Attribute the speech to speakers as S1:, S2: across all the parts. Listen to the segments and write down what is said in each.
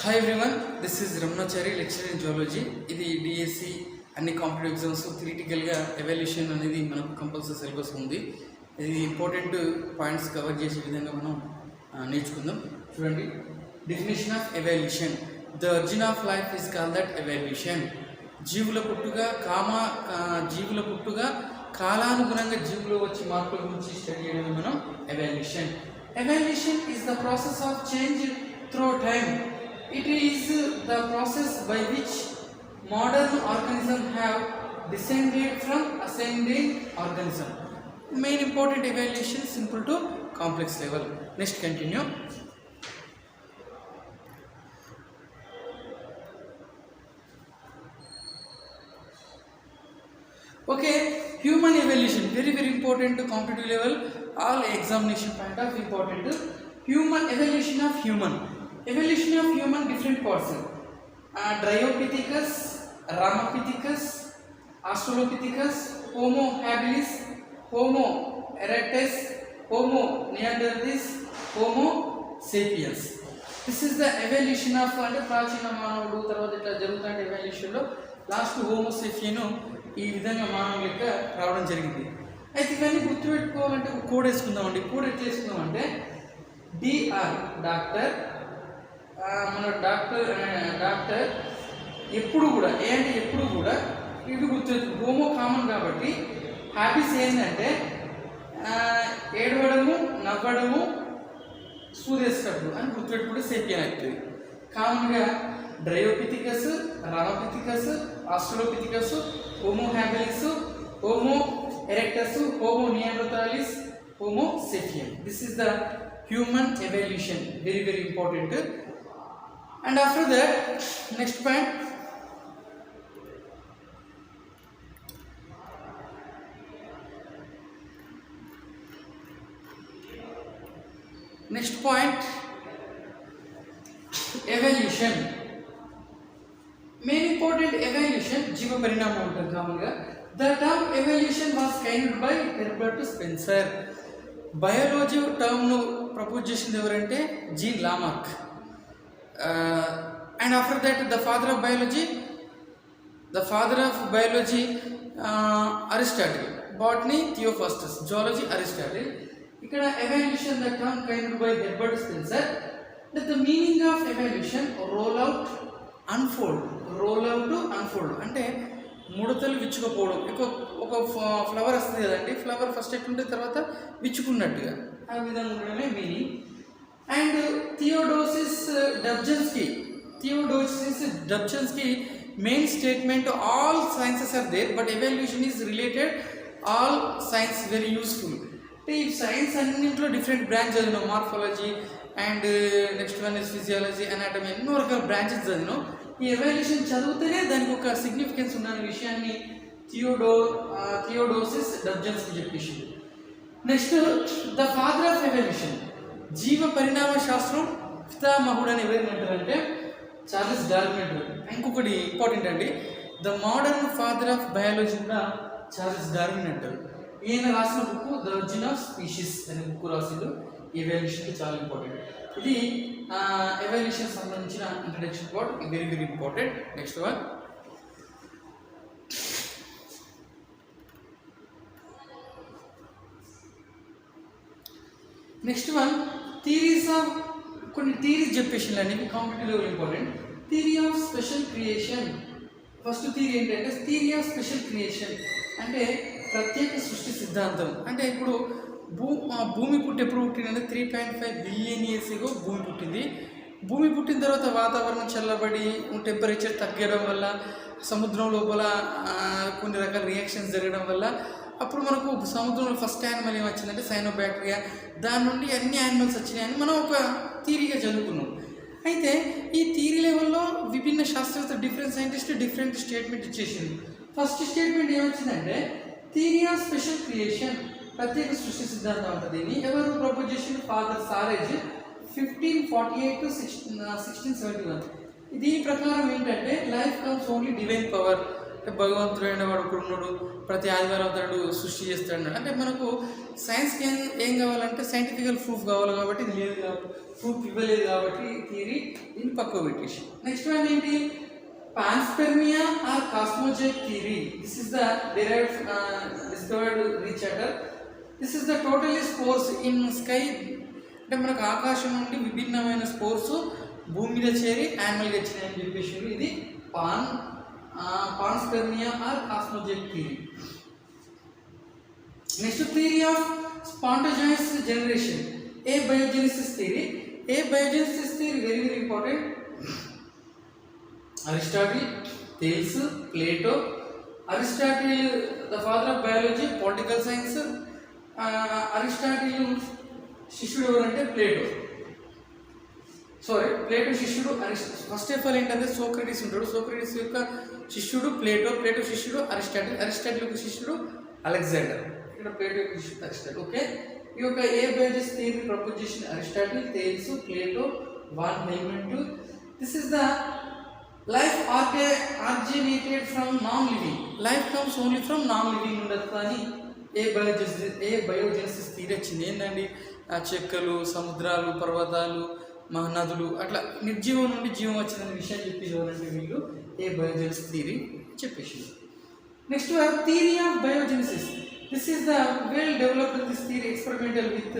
S1: Hi everyone this is Ramanachari lecture in zoology ఇది DSC అన్ని competitive exams క్రిటికల్గా evaluation అనేది మనకు కంపల్సరీ సిలబస్ ఉంది ఇది ఇంపార్టెంట్ పాయింట్స్ కవర్ చేసే విధంగా మనం నేర్చుకుందాం చూడండి definition of evaluation the origin of life is call that evaluation జీవుల పుట్టుగా కామ జీవుల పుట్టుగా కాలానుగుణంగా జీవులో వచ్చే మార్పుల గురించి స్టడీ చేయడం మనం evaluation evaluation is the process of change through time It is the process by which modern organisms have descended from ascending organism. Main important evaluation simple to complex level. Next continue. Okay, human evolution. very very important to competitive level. All examination point of important. Human evolution of human. Evolution of human different person. Uh, Dryopithecus, Ramapithecus, Australopithecus, Homo habilis, Homo erectus, Homo neanderthals, Homo sapiens. This is the evolution of అంటే ప్రాచీన మానవుడు తర్వాత ఇట్లా జరుగుతున్న ఎవల్యూషన్లో last హోమోసెఫియన్ ఈ విధంగా మానవుల లెక్క రావడం జరిగింది అయితే ఇవన్నీ గుర్తుపెట్టుకోవాలంటే ఒక కోడ్ వేసుకుందామండి కోడ్ ఎట్లా వేసుకుందామంటే డిఆర్ డాక్టర్ మన డాక్టర్ డాక్టర్ ఎప్పుడు కూడా ఏ అంటే ఎప్పుడు కూడా ఇది గుర్తు హోమో కామన్ కాబట్టి హ్యాబీస్ ఏంటంటే ఏడవడము నవ్వడము సూదేసేటప్పుడు అని గుర్తుపెట్టుకుంటే సేపియన్ అవుతుంది కామన్గా Dryopithecus Ramapithecus Australopithecus Homo habilis Homo erectus Homo neanderthalis Homo sapien this is the human evolution very very important and after that next point next point evolution main important evolution జీవ పరిణామం ఉంటుంది కామన్గా the term evolution was coined by Herbert Spencer biology టర్మ్ను propose చేసింది ఎవరంటే Jean Lamarck uh, and after that the father of biology the father of biology uh, Aristotle botany Theophrastus zoology Aristotle ఇక్కడ evaluation the term coined by Herbert Spencer that the meaning of evaluation roll out unfold roll out unfold అంటే ముడతలు విచ్చుకపోవడం ఎక్కువ ఒక flower వస్తుంది కదండి flower first ఎట్లుంటే తర్వాత విచ్చుకున్నట్టుగా ఆ విధంగా meaning and Theodosius Dobzhansky Theodosius Dobzhansky main statement all sciences are there but evaluation is related all science very useful అంటే ఈ సైన్స్ అన్నింటిలో డిఫరెంట్ బ్రాంచ్ చదివినాం morphology and next one is physiology anatomy ఎన్నో రకాల బ్రాంచెస్ చదివినాం ఈ ఎవాల్యుయేషన్ చదివితేనే దానికి ఒక సిగ్నిఫికెన్స్ ఉన్న విషయాన్ని థియోడో థియోడోసిస్ డబ్జన్స్కి చెప్పేసి next the father of evolution జీవ పరిణామ శాస్త్రం పితామహుడు అని ఎవరైనా అంటారంటే చార్లెస్ డార్విన్ అంటారు ఇంకొకటి ఇంపార్టెంట్ అండి the modern father of biology కూడా చార్లెస్ డార్విన్ అంటారు ఈయన రాసిన book the origin of species అనే బుక్ రాసిండు ఎవాల్యుయేషన్కి చాలా ఇంపార్టెంట్ ఇది ఎవాల్యూషన్ సంబంధించిన introduction part very very important next one next one theories of కొన్ని థీరీస్ చెప్పేషన్ అనేవి competitive important theory of special creation first theory ఏంటంటే థీరీ ఆఫ్ స్పెషల్ క్రియేషన్ అంటే ప్రత్యేక సృష్టి సిద్ధాంతం అంటే ఇప్పుడు భూ భూమి పుట్టెప్పుడు పుట్టిందంటే three point five billion years ago భూమి పుట్టింది భూమి పుట్టిన తర్వాత వాతావరణం చల్లబడి టెంపరేచర్ తగ్గడం వల్ల సముద్రం లోపల కొన్ని రకాల రియాక్షన్స్ జరగడం వల్ల అప్పుడు మనకు సముద్రంలో ఫస్ట్ యానిమల్ ఏమొచ్చిందంటే సైనో బ్యాక్టీరియా దాని నుండి అన్ని యానిమల్స్ వచ్చినాయని మనం ఒక థీరీగా చదువుకున్నాం అయితే ఈ థీరీ లెవెల్లో విభిన్న శాస్త్రవేత్త డిఫరెంట్ సైంటిస్ట్ డిఫరెంట్ స్టేట్మెంట్ ఇచ్చేసింది ఫస్ట్ స్టేట్మెంట్ ఏమొచ్చిందంటే థీరీ ఆఫ్ స్పెషల్ క్రియేషన్ ప్రత్యేక సృష్టి సిద్ధాంతం ఉంటుంది దీన్ని ఎవరు ప్రపోజ్ చేసిన father Suarez fifteen forty eight to sixteen sixteen seventy one దీని ప్రకారం ఏంటంటే life comes only divine power భగవంతుడు అయిన వాడు ఒకడున్నాడు ప్రతి ఆదివారం అతడు సృష్టి చేస్తాడు అంటే మనకు సైన్స్కి ఏం ఏం కావాలంటే సైంటిఫికల్ ప్రూఫ్ కావాలి కాబట్టి ఇది లేదు కాబట్టి ప్రూఫ్ ఇవ్వలేదు కాబట్టి థియరీ దీన్ని పక్కకు పెట్టేసి నెక్స్ట్ వన్ ఏంటి panspermia or cosmogenic theory this is the derived discovered after this is the totally spores in sky అంటే మనకు ఆకాశం నుండి విభిన్నమైన స్పోర్స్ భూమి మీద చేరి యానిమల్గా వచ్చినాయని చెప్పేసి ఇది pan panspermia or cosmogenic Next theory of spontaneous generation, abiogenesis theory. Abiogenesis theory very very important. Aristotle, Thales, Plato. Aristotle, the father of biology, political science. Aristotle శిష్యుడు ఎవరంటే ప్లేటో సారీ ప్లేటో శిష్యుడు అరిస్టా ఫస్ట్ ఆఫ్ ఆల్ ఏంటంటే Socrates ఉంటాడు Socrates యొక్క శిష్యుడు Plato Plato శిష్యుడు Aristotle Aristotle యొక్క శిష్యుడు అలెగ్జాండర్ ఇక్కడ ప్లేటో యొక్క శిష్యుడు అరిస్టాటిల్ ఓకే ఈ యొక్క ఏ బేజెస్ థియరీ ప్రపోజ్ చేసిన Aristotle Thales Plato Van Helmont this is the life are originated from non living life comes only from non living ఉండదు కానీ ఏ బయోజెస్ ఏ బయోజెనసిస్ థియరీ వచ్చింది ఏంటండి ఆ చెక్కలు సముద్రాలు పర్వతాలు మహానదులు అట్లా నిర్జీవం నుండి జీవం వచ్చిందనే విషయం చెప్పి చూడండి వీళ్ళు ఏ బయోజెన్స్ థీరీ చెప్పేసి next theory of biogenesis this is the well developed this theory experimental with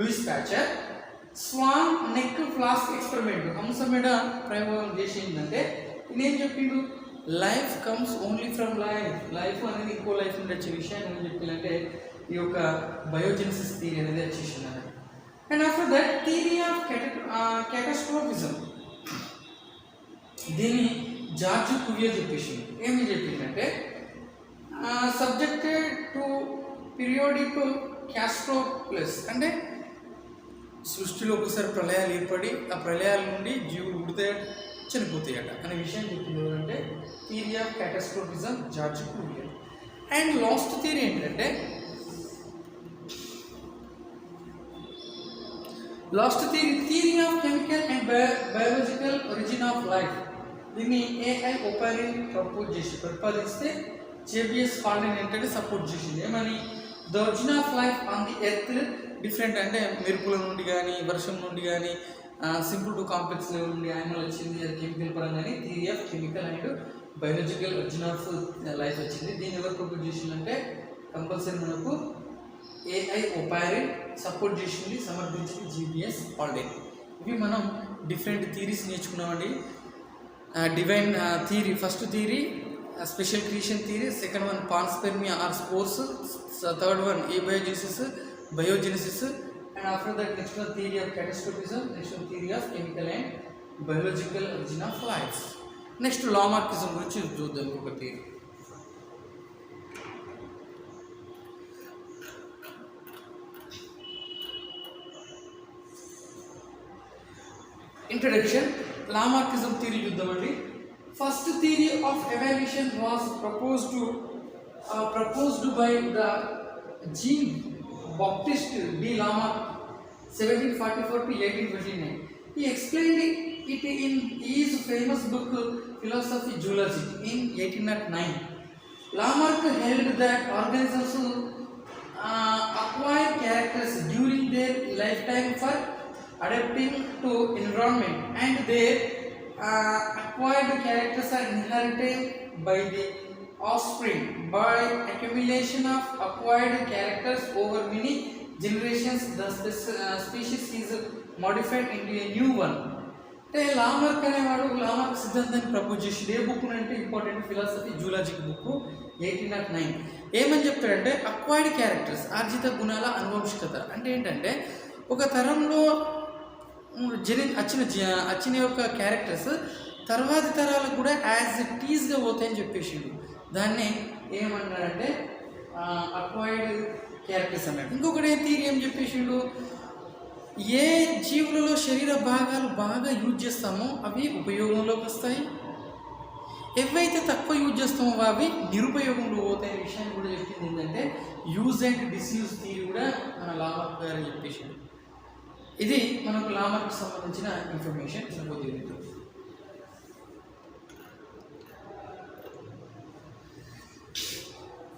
S1: Louis Pasteur swan neck flask experiment అంశం మీద ప్రయోగం చేసిందంటే నేనేం చెప్పిండు life comes only from life life అనేది ఇంకో లైఫ్ నుండి వచ్చే విషయాన్ని ఏం చెప్పిందంటే ఈ యొక్క బయోజెన్సిస్ థీరీ అనేది వచ్చేసింది and after that theory of catastrophism దీని జార్జ్ కురియా చెప్పేసింది ఏమి చెప్పిందంటే subjected to periodic catastrophes అంటే సృష్టిలో ఒకసారి ప్రళయాలు ఏర్పడి ఆ ప్రళయాల నుండి జీవులు ఉడితే చనిపోతాయట అనే విషయం చెప్పింది ఏంటంటే theory of catastrophism George Cuvier and last theory ఏంటంటే last theory theory of chemical and biological origin of life దీన్ని ఏఐ ఓపెన్ ప్రపోజ్ చేసి ప్రతిపాదిస్తే జేబిఎస్ కాండెన్ ఏంటంటే సపోర్ట్ చేసింది ఏమని the origin of life on the earth different అంటే మెరుపుల నుండి కానీ వర్షం నుండి కానీ సింపుల్ టు కాంప్లెక్స్ లెవెల్ నుండి యానిమల్ వచ్చింది అది కెమికల్ పరంగా కానీ theory of chemical and biological origin of life వచ్చింది దీన్ని ఎవరు ప్రపోజ్ చేసిందంటే కంపల్సరీ మనకు ఏఐ ఒపైరిన్ సపోర్ట్ చేసింది సమర్థించింది జీబీఎస్ ఆల్రెడీ ఇవి మనం డిఫరెంట్ థీరీస్ నేర్చుకున్నామండి divine theory first theory special creation theory second one panspermia or spores third one abiogenesis biogenesis and after that next theory of catastrophism next theory of chemical and biological origin of life next Lamarckism चूद introduction Lamarckism theory yuddhamandi. First theory of evolution was proposed to uh, proposed by the G. Baptist B. Lamarck 1744-1829. to He explained it in his famous book Philosophy Zoology in 1809. Lamarck held that organisms uh, acquire characters during their lifetime for adapting to environment and their uh, acquired characters are inherited by the offspring by accumulation of acquired characters over many generations thus this uh, species is modified into a new one అంటే లామర్క్ అనేవాడు లామర్క్ సిద్ధాంతాన్ని propose చేసింది a book అంటే important philosophy zoologique book eighteen nought nine ఏమని చెప్తాడంటే acquired characters ఆర్జిత గుణాల అనువంశికత అంటే ఏంటంటే ఒక తరంలో జని వచ్చిన వచ్చిన యొక్క క్యారెక్టర్స్ తర్వాతి తరాలకు కూడా యాజ్ ఇట్ ఈజ్గా పోతాయని చెప్పేసిండు దాన్ని ఏమన్నాడంటే అక్వైర్డ్ క్యారెక్టర్స్ అన్నాడు ఇంకొకటి థీరీ ఏం చెప్పేసిండు ఏ జీవులలో శరీర భాగాలు బాగా యూజ్ చేస్తామో అవి ఉపయోగంలోకి వస్తాయి ఎవైతే తక్కువ యూజ్ చేస్తామో అవి నిరుపయోగంలో పోతాయి విషయాన్ని కూడా చెప్పింది ఏంటంటే యూజ్ అండ్ డిస్యూజ్ థీరీ కూడా మన లాభ గారు చెప్పేసిండు ఇది మనకు లామర్కి సంబంధించిన ఇన్ఫర్మేషన్ మనకు తెలియదు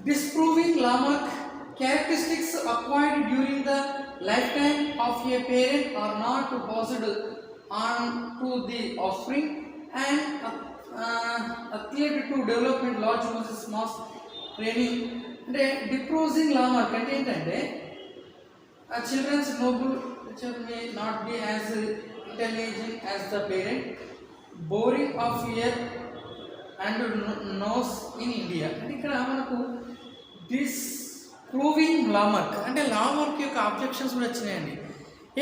S1: disproving Lamarck characteristics acquired during the lifetime of a parent are not possible on to the offspring and athlete to development large మోసెస్ మాస్ ట్రైనింగ్ అంటే డిప్రోజింగ్ లామర్క్ అంటే ఏంటంటే children's noble teacher may not be as intelligent as the parent. Boring of ear and nose in India. అంటే ఇక్కడ మనకు this proving లామర్క్ అంటే లామర్క్ యొక్క objections కూడా వచ్చినాయండి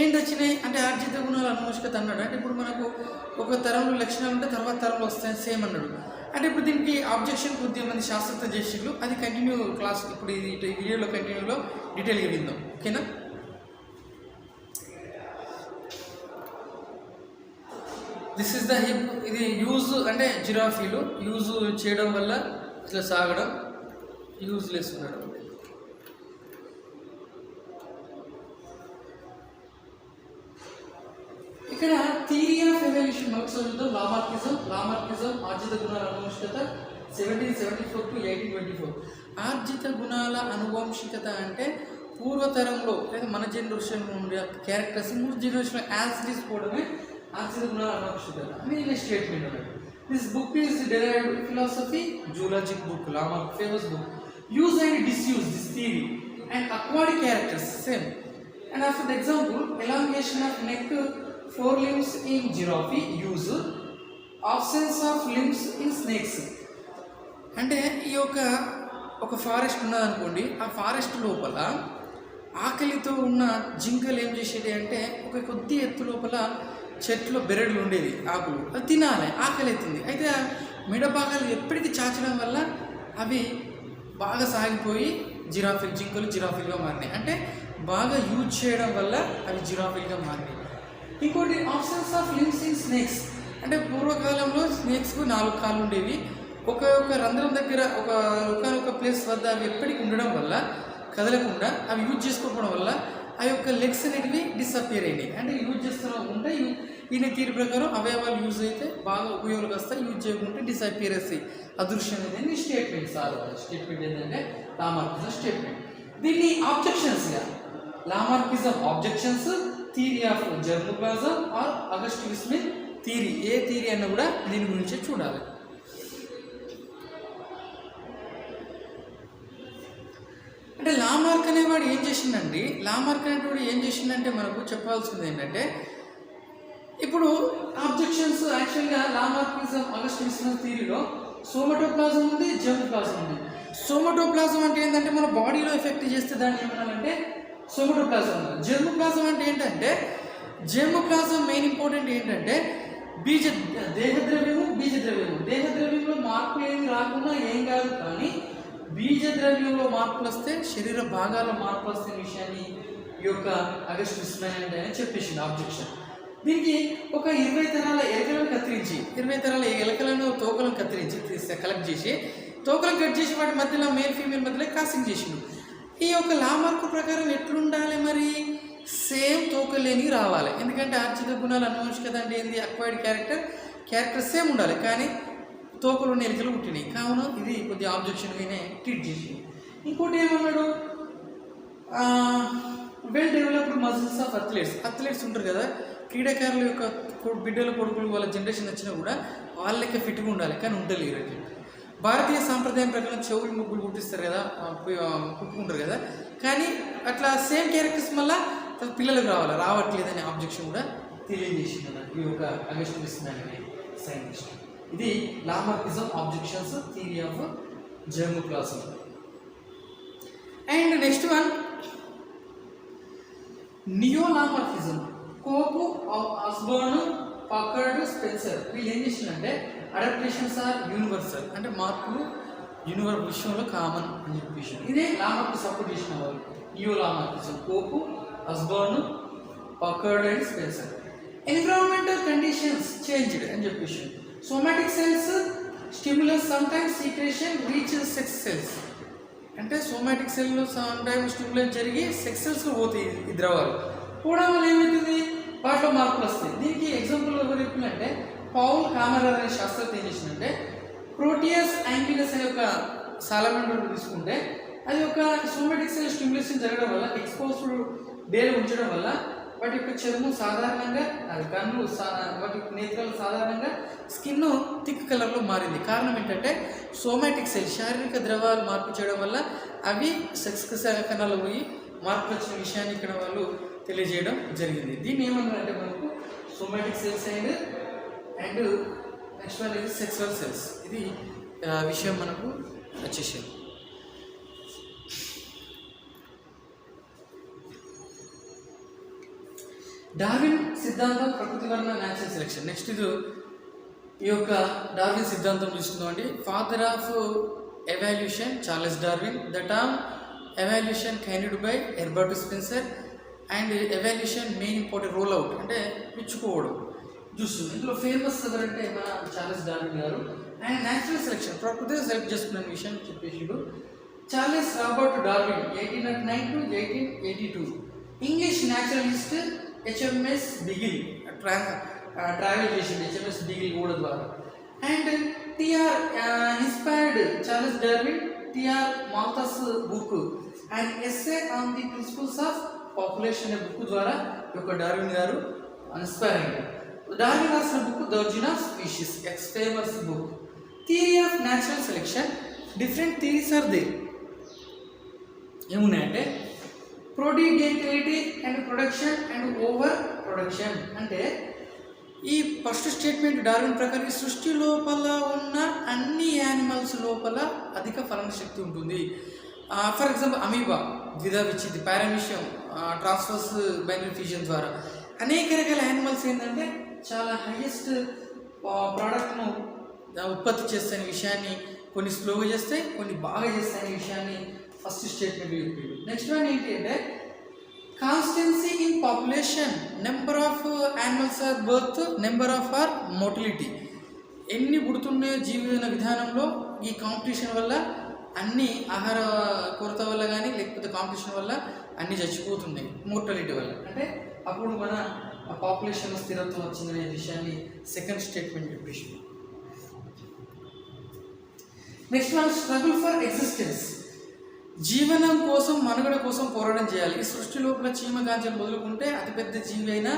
S1: ఏంటి వచ్చినాయి అంటే ఆర్జిత గుణాలు అనుమోషకత అన్నాడు అంటే ఇప్పుడు మనకు ఒక తరంలో లక్షణాలు ఉంటే తర్వాత తరంలో వస్తాయి సేమ్ అన్నాడు అంటే ఇప్పుడు దీనికి ఆబ్జెక్షన్ మంది శాస్త్రత చేసిండ్రు అది కంటిన్యూ క్లాస్ ఇప్పుడు ఈ వీడియోలో కంటిన్యూలో డీటెయిల్గా విందాం ఓకేనా దిస్ ఇస్ ద హిప్ ఇది యూజ్ అంటే జిరాఫీలు యూజ్ చేయడం వల్ల ఇట్లా సాగడం యూజ్లెస్ ఉండడం ఇక్కడ థియరీ ఆఫ్ ఎవల్యూషన్ మనకు చదువుతాం లామార్కిజం లామార్కిజం ఆర్జిత గుణాల అనువంశికత seventeen seventy four to eighteen twenty four ఆర్జిత గుణాల అనువంశికత అంటే పూర్వతరంలో లేదా మన జనరేషన్ నుండి క్యారెక్టర్స్ మూడు జనరేషన్ యాజ్ తీసుకోవడమే ఆక్సిజన్ గుణాలు మీన్ స్టేట్మెంట్ అన్నట్టు this book is derived philosophy zoologique book లా Lamarck famous book use and disuse this theory and అక్వాడిక్ characters same and of the example elongation of neck for limbs in giraffe use absence of limbs in snakes అంటే ఈ యొక్క ఒక forest ఉన్నదనుకోండి ఆ forest లోపల ఆకలితో ఉన్న జింకలు ఏం చేసేది అంటే ఒక కొద్ది ఎత్తు లోపల చెట్లు బెరడులు ఉండేవి ఆకులు అవి తినాలి ఆకలి అవుతుంది అయితే ఆ మిడపాకలు ఎప్పటికీ చాచడం వల్ల అవి బాగా సాగిపోయి జిరాఫిల్ జింకలు జిరాఫిల్గా మారినాయి అంటే బాగా యూజ్ చేయడం వల్ల అవి జిరాఫిల్గా మారినాయి ఇంకోటి options of links in snakes అంటే పూర్వకాలంలో స్నేక్స్కు నాలుగు కాళ్ళు ఉండేవి ఒక ఒక రంధ్రం దగ్గర ఒక ఒకనొక ప్లేస్ వద్ద అవి ఎప్పటికి ఉండడం వల్ల కదలకుండా అవి యూజ్ చేసుకోవడం వల్ల ఆ యొక్క లెగ్స్ అనేవి డిసప్పియర్ అయినాయి అంటే యూజ్ చేస్తూ ఉంటే ఈయన తీరు ప్రకారం అవయవాలు యూజ్ అయితే బాగా ఉపయోగకస్తాయి వస్తాయి యూజ్ చేయకుంటే డిసప్పియర్ వస్తాయి అదృశ్యం అనేది స్టేట్మెంట్ సార్ స్టేట్మెంట్ ఏంటంటే లామార్కిజం స్టేట్మెంట్ దీన్ని objections Lamarckism objections theory of germplasm or Weismann theory A theory అన్న కూడా దీని గురించే చూడాలి అంటే లామార్క్ అనేవాడు ఏం చేసిందండి లామార్క్ అనేవాడు ఏం చేసిందంటే మనకు చెప్పాల్సింది ఏంటంటే ఇప్పుడు ఆబ్జెక్షన్స్ యాక్చువల్గా లామార్కిజం అగస్టిన్ థీరీలో సోమటోప్లాజం ఉంది ప్లాజం ఉంది సోమటోప్లాజం అంటే ఏంటంటే మన బాడీలో ఎఫెక్ట్ చేస్తే దాన్ని ఏమన్నానంటే సోమటోప్లాజం జెర్మ్ ప్లాజం అంటే ఏంటంటే జెర్మ్ ప్లాజం మెయిన్ ఇంపార్టెంట్ ఏంటంటే బీజ దేహద్రవ్యము బీజద్రవ్యము దేహద్రవ్యంలో మార్పు ఏమి రాకుండా ఏం కాదు కానీ బీజ ద్రవ్యంలో మార్పులు వస్తే శరీర భాగాల్లో మార్పులు వస్తే విషయాన్ని ఈ యొక్క అగస్టు ఇస్తున్నాయండి అని చెప్పేసింది ఆబ్జెక్షన్ దీనికి ఒక ఇరవై తరాల ఎలకలను కత్తిరించి ఇరవై తరాల ఎలకలను తోకలను కత్తిరించి కలెక్ట్ చేసి తోకలను కట్ చేసి వాటి మధ్యలో మేల్ ఫీమేల్ మధ్యలో కాసింగ్ చేసిండు ఈ యొక్క లామార్కు ప్రకారం ఎట్లుండాలి మరి సేమ్ తోకలేని రావాలి ఎందుకంటే ఆర్చిత గుణాలు అనువంశికత అంటే ఏంది అక్వైర్డ్ క్యారెక్టర్ క్యారెక్టర్ సేమ్ ఉండాలి కానీ తోకలు నెరికలు పుట్టినాయి కావున ఇది కొద్దిగా ఆబ్జెక్షన్గానే ట్రీట్ చేసి ఇంకోటి ఏమన్నాడు well developed muscles of athletes athletes ఉంటారు కదా క్రీడాకారుల యొక్క బిడ్డల కొడుకులు వాళ్ళ జనరేషన్ వచ్చినా కూడా వాళ్ళకే ఫిట్గా ఉండాలి కానీ ఉండలేరు అని భారతీయ సాంప్రదాయం ప్రకారం చెవులు ముగ్గులు పుట్టిస్తారు కదా కుట్టుకుంటారు కదా కానీ అట్లా సేమ్ క్యారెక్టర్స్ మళ్ళీ పిల్లలకు రావాలి రావట్లేదనే ఆబ్జెక్షన్ కూడా తెలియజేసింది ఈ యొక్క అగస్టమిస్తున్నాను సైంటిస్ట్ ఇది Lamarckism objections theory of germ and next one neo Lamarckism Cope Osborn Packard Spencer వీళ్ళు ఏం అంటే అడాప్టేషన్స్ ఆర్ యూనివర్సల్ అంటే మార్పులు యూనివర్ విషయంలో కామన్ అని చెప్పేసి ఇదే లామర్కి సపోర్ట్ చేసిన వాళ్ళు neo Lamarckism Cope Osborn Packard and Spencer environmental conditions changed అని చెప్పేసి somatic cells stimulus sometimes secretion reach sex cells అంటే సోమాటిక్ సెల్లో సమ్టైమ్స్ స్టిమ్యులస్ జరిగి సెక్స్ సెల్స్ పోతాయి ఈ ద్రవాలు పోవడం వల్ల ఏమవుతుంది వాటిలో మార్పులు వస్తాయి దీనికి ఎగ్జాంపుల్ ఎవరు చెప్పిందంటే పౌల్ కామరర్ అనే శాస్త్రం ఏం చేసిందంటే ప్రోటియస్ యాంగిలస్ అనే ఒక సాలమెండర్ తీసుకుంటే అది ఒక సోమాటిక్ సెల్ స్టిమ్యులేషన్ జరగడం వల్ల ఎక్స్పోజ్డ్ డేలు ఉంచడం వల్ల వాటి యొక్క చర్మం సాధారణంగా అది కన్ను వాటి నేత్రాలు సాధారణంగా స్కిన్ థిక్ కలర్లో మారింది కారణం ఏంటంటే సోమాటిక్ సెల్ శారీరక ద్రవాలు మార్పు చేయడం వల్ల అవి సెక్స్ కణాలు పోయి మార్పు వచ్చిన విషయాన్ని ఇక్కడ వాళ్ళు తెలియజేయడం జరిగింది దీన్ని ఏమన్నారంటే మనకు somatic cells and and next వాళ్ళు సెక్స్వల్ సెల్స్ ఇది విషయం మనకు వచ్చేసింది డార్విన్ సిద్ధాంతం ప్రకృతి వలన న్యాచురల్ సెలెక్షన్ నెక్స్ట్ ఇది ఈ యొక్క డార్విన్ సిద్ధాంతం అండి father of evolution Charles Darwin the term evolution coined by Herbert Spencer and evolution main important role out అంటే పిచ్చుకోవడం చూస్తుంది ఇందులో ఫేమస్ ఎవరంటే మన చార్లెస్ డార్విన్ గారు అండ్ న్యాచురల్ సెలెక్షన్ ప్రకృతి సెలెక్ట్ చేసుకున్న విషయం చెప్పేసి Charles Robert Darwin eighteen nine to eighteen eighty two English naturalist HMS degree ట్రా ట్రావెల్ చేసింది హెచ్ఎంఎస్ డిగ్రీ కూడా ద్వారా and T R inspired Charles Darwin T R Malthus book and SA on the principles of population అనే book ద్వారా యొక్క Darwin గారు inspire అయ్యారు Darwin రాసిన బుక్ దర్జిన్ ఆఫ్ స్పీషీస్ ఎక్స్ famous book theory of natural selection different theories are they ఏమున్నాయంటే prodigality and production and over production అంటే ఈ ఫస్ట్ స్టేట్మెంట్ డార్విన్ ప్రకారం సృష్టి లోపల ఉన్న అన్ని యానిమల్స్ లోపల అధిక ఫలన శక్తి ఉంటుంది ఫర్ ఎగ్జాంపుల్ అమీబా ద్విధా విచ్చింది పారామిషియం ట్రాన్స్ఫర్స్ బైన్యూట్రిషన్ ద్వారా అనేక రకాల యానిమల్స్ ఏంటంటే చాలా హైయెస్ట్ ప్రోడక్ట్ను ఉత్పత్తి చేస్తే విషయాన్ని కొన్ని స్లోగా చేస్తాయి కొన్ని బాగా చేస్తాయనే విషయాన్ని ఫస్ట్ స్టేట్మెంట్ చెప్పిండు నెక్స్ట్ వన్ ఏంటి అంటే constancy in population number of animals or birth number of or mortality ఎన్ని పుడుతున్నాయో జీవన విధానంలో ఈ కాంపిటీషన్ వల్ల అన్ని ఆహార కొరత వల్ల కానీ లేకపోతే కాంపిటీషన్ వల్ల అన్ని చచ్చిపోతున్నాయి మోర్టాలిటీ వల్ల అంటే అప్పుడు మన పాపులేషన్ స్థిరత్వం వచ్చిందనే విషయాన్ని సెకండ్ స్టేట్మెంట్ చెప్పేసి next one struggle for existence జీవనం కోసం మనుగడ కోసం పోరాటం చేయాలి ఈ సృష్టి లోపల చీమ మొదలుకుంటే అతిపెద్ద జీవి అయిన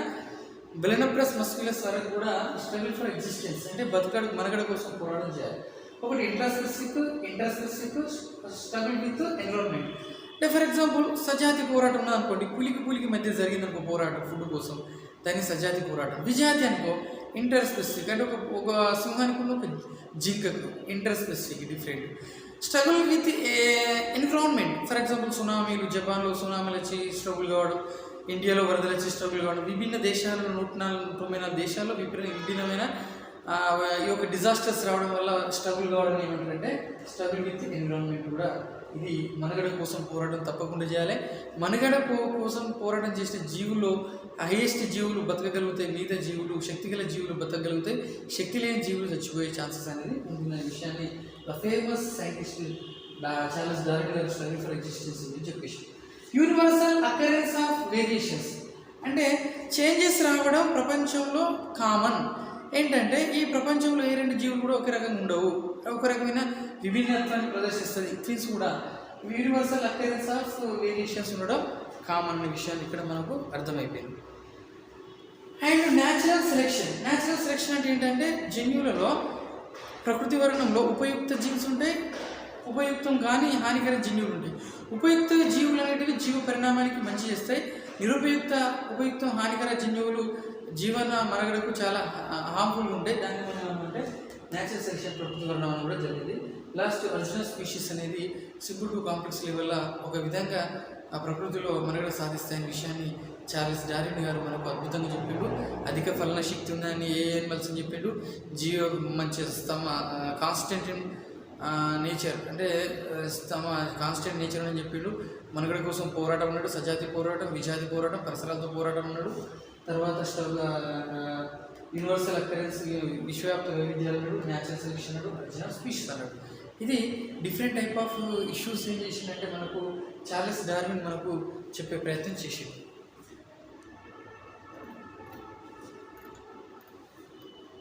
S1: బెలనప్రస్ మస్కుల సరే కూడా స్ట్రగుల్ ఫర్ ఎగ్జిస్టెన్స్ అంటే బతుకడు మనుగడ కోసం పోరాటం చేయాలి ఒకటి intraspecific intraspecific struggle with environment అంటే ఫర్ ఎగ్జాంపుల్ సజాతి పోరాటం అనుకోండి పులికి పులికి మధ్య ఒక పోరాటం ఫుడ్ కోసం దాన్ని సజాతి పోరాటం విజాతి అనుకో ఇంటర్ స్పెసిఫిక్ అంటే ఒక ఒక సింహానికి ఒక జింకకు interspecific different struggle with environment for example సునామీలు జపాన్లో సునామీలు వచ్చి స్ట్రగుల్ కావడం ఇండియాలో వరదలు వచ్చి స్ట్రగుల్ కావడం విభిన్న దేశాలు నూట నాలుగు తొంభై నాలుగు దేశాల్లో విభిన్న విభిన్నమైన ఈ యొక్క డిజాస్టర్స్ రావడం వల్ల స్ట్రగుల్ కావడం ఏమంటారంటే స్ట్రగుల్ విత్ ఎన్విరాన్మెంట్ కూడా ఇది మనుగడ కోసం పోరాటం తప్పకుండా చేయాలి మనుగడ కోసం పోరాటం చేసే జీవుల్లో హైయెస్ట్ జీవులు బతకగలుగుతాయి మిగతా జీవులు శక్తిగల జీవులు బతకగలుగుతాయి శక్తి లేని జీవులు చచ్చిపోయే ఛాన్సెస్ అనేది ఉంటున్న విషయాన్ని ద ఫేమస్ సైంటిస్ట్ చాలా డార్విన్ స్ట్రగుల్ ఫర్ ఎగ్జిస్టెన్స్ అని చెప్పేసి యూనివర్సల్ అకరెన్స్ ఆఫ్ వేరియేషన్స్ అంటే చేంజెస్ రావడం ప్రపంచంలో కామన్ ఏంటంటే ఈ ప్రపంచంలో ఏ రెండు జీవులు కూడా ఒక రకంగా ఉండవు ఒక రకమైన విభిన్నత్వాన్ని ప్రదర్శిస్తుంది థింగ్స్ కూడా యూనివర్సల్ అకరెన్స్ ఆఫ్ వేరియేషన్స్ ఉండడం కామన్ విషయాలు ఇక్కడ మనకు అర్థమైపోయింది and natural selection natural selection అంటే ఏంటంటే జన్యువులలో ప్రకృతి వర్ణంలో ఉపయుక్త జీన్స్ ఉంటాయి ఉపయుక్తం కానీ హానికర జన్యువులు ఉంటాయి ఉపయుక్త జీవులు అనేటివి జీవ పరిణామానికి మంచి చేస్తాయి నిరుపయుక్త ఉపయుక్త హానికర జన్యువులు జీవన మరగడకు చాలా హార్మ్ఫుల్ ఉంటాయి దాని ఏమంటే నేచురల్ సెలక్షన్ ప్రకృతి వర్ణం కూడా జరిగింది లాస్ట్ అర్జున స్పీషీస్ అనేది సింపుల్ టు కాంప్లెక్స్ లెవెల్లో ఒక విధంగా ఆ ప్రకృతిలో మరగడ సాధిస్తాయనే విషయాన్ని చార్లెస్ డార్విన్ గారు మనకు అద్భుతంగా చెప్పిండు అధిక ఫలన శక్తి ఉందని ఏ అని చెప్పిండు జియో మంచి స్తమ కాన్స్టెంట్ నేచర్ అంటే తమ కాన్స్టెంట్ నేచర్ అని చెప్పిండు మనుగడ కోసం పోరాటం ఉన్నాడు సజాతి పోరాటం విజాతి పోరాటం పరిసరాలతో పోరాటం ఉన్నాడు తర్వాత యూనివర్సల్ అక్కరెన్స్ విశ్వవ్యాప్త వైవిధ్యాలు న్యాచురల్ సెలెక్షన్ అన్నాడు ఒరిజినల్ అన్నాడు ఇది డిఫరెంట్ టైప్ ఆఫ్ ఇష్యూస్ ఏం చేసిందంటే మనకు చార్లెస్ డార్విన్ మనకు చెప్పే ప్రయత్నం చేసింది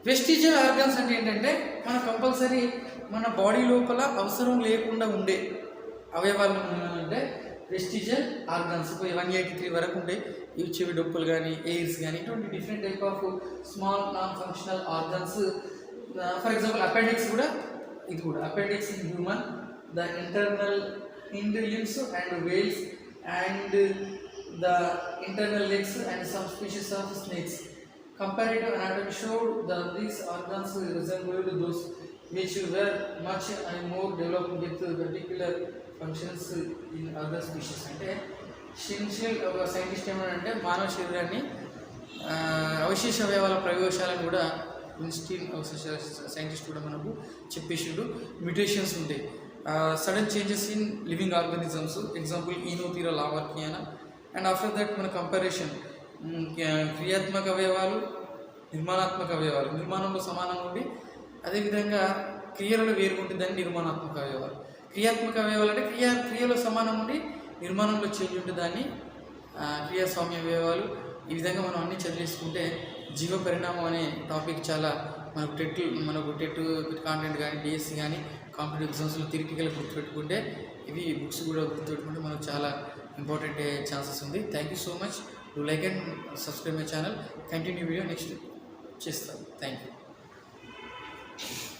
S1: వెస్టిజియల్ ఆర్గన్స్ అంటే ఏంటంటే మన కంపల్సరీ మన బాడీ లోపల అవసరం లేకుండా ఉండే అవయవాలు అంటే vestigial organs one eighty three వరకు ఉండే ఇవి చెవి డొప్పులు కానీ ఎయిర్స్ కానీ ఇటువంటి different type of small non functional organs for example appendix కూడా ఇది కూడా appendix in human the internal hind and whales and the internal legs and some species of snakes Comparative anatomy showed that these organs resembled those which were much and more developed with particular functions in other species అంటే షిన్షియల్ ఒక scientist ఏమంటే మానవ శరీరాన్ని అవశేష అవయవాల ప్రయోగశాలను కూడా ఇన్స్టీన్ scientist కూడా మనకు చెప్పేసిండు మ్యూటేషన్స్ ఉంటాయి sudden changes in living organisms example Oenothera lamarckiana and after that మన కంపారిషన్ క్రియాత్మక అవయవాలు నిర్మాణాత్మక అవయవాలు నిర్మాణంలో సమానంగా ఉండి అదేవిధంగా క్రియలను వేరుకుంటుందని నిర్మాణాత్మక అవయవాలు క్రియాత్మక అవయవాలు అంటే క్రియా క్రియలో సమానం ఉండి నిర్మాణంలో చేంజ్ ఉంటుందని క్రియాస్వామ్య అవయవాలు ఈ విధంగా మనం అన్ని చదివేసుకుంటే జీవ పరిణామం అనే టాపిక్ చాలా మనకు టెట్ మనకు టెట్ కాంటెంట్ కానీ డిఎస్సి కానీ కాంపిటేటివ్ ఎగ్జామ్స్లో తిరిగి గుర్తుపెట్టుకుంటే ఇవి బుక్స్ కూడా గుర్తుపెట్టుకుంటే మనకు చాలా ఇంపార్టెంట్ ఛాన్సెస్ ఉంది thank you so much do like and subscribe my channel continue video next చేస్తాను థ్యాంక్ యూ